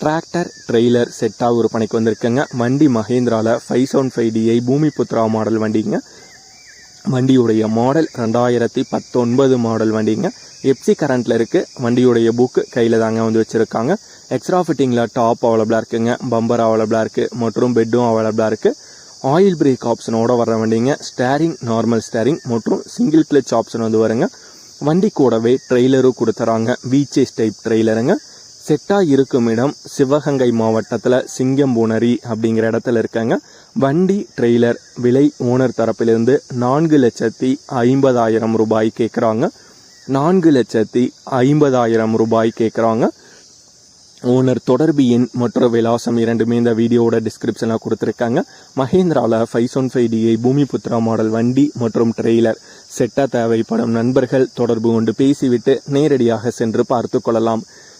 Tractor trailer செட்டாக விற்பனைக்கு வந்திருக்குங்க. வண்டி மஹேந்திராவில் five seven five DI Bhoomiputra model வண்டிங்க. வண்டியுடைய மாடல் ரெண்டாயிரத்தி பத்தொன்பது மாடல் வண்டிங்க. எப்சி கரண்ட்டில் இருக்குது வண்டியுடைய புக்கு கையில் தாங்க வந்து வச்சுருக்காங்க. எக்ஸ்ட்ரா ஃபிட்டிங்கில் டாப் அவைலபிளாக இருக்குங்க. பம்பர் அவைலபிளாக இருக்குது மற்றும் பெட்டும் அவைலபிளாக இருக்குது ஆயில் பிரேக் ஆப்ஷனோட வர வண்டிங்க. ஸ்டேரிங் நார்மல் ஸ்டேரிங் மற்றும் சிங்கிள் கிளச் ஆப்ஷன் வந்து வருங்க. வண்டி கூடவே ட்ரெய்லரும் கொடுத்துறாங்க. வீச்சேஸ் டைப் ட்ரெய்லருங்க செட்டா இருக்கும் இடம் சிவகங்கை மாவட்டத்தில் சிங்கம்பூனரி அப்படிங்கிற இடத்துல இருக்காங்க. வண்டி ட்ரெய்லர் விலை ஓனர் தரப்பிலிருந்து நான்கு லட்சத்தி ஐம்பதாயிரம் ரூபாய் கேட்குறாங்க நான்கு லட்சத்தி ஐம்பதாயிரம் ரூபாய் கேட்குறாங்க ஓனர் தொடர்பு எண் மற்றும் விலாசம் இரண்டுமே இந்த வீடியோவோட டிஸ்கிரிப்ஷனில் கொடுத்துருக்காங்க. மஹேந்திராவில் five one five DI Bhumiputra model வண்டி மற்றும் ட்ரெய்லர் செட்டாக தேவைப்படும் நண்பர்கள் தொடர்பு கொண்டு பேசிவிட்டு நேரடியாக சென்று பார்த்து கொள்ளலாம்.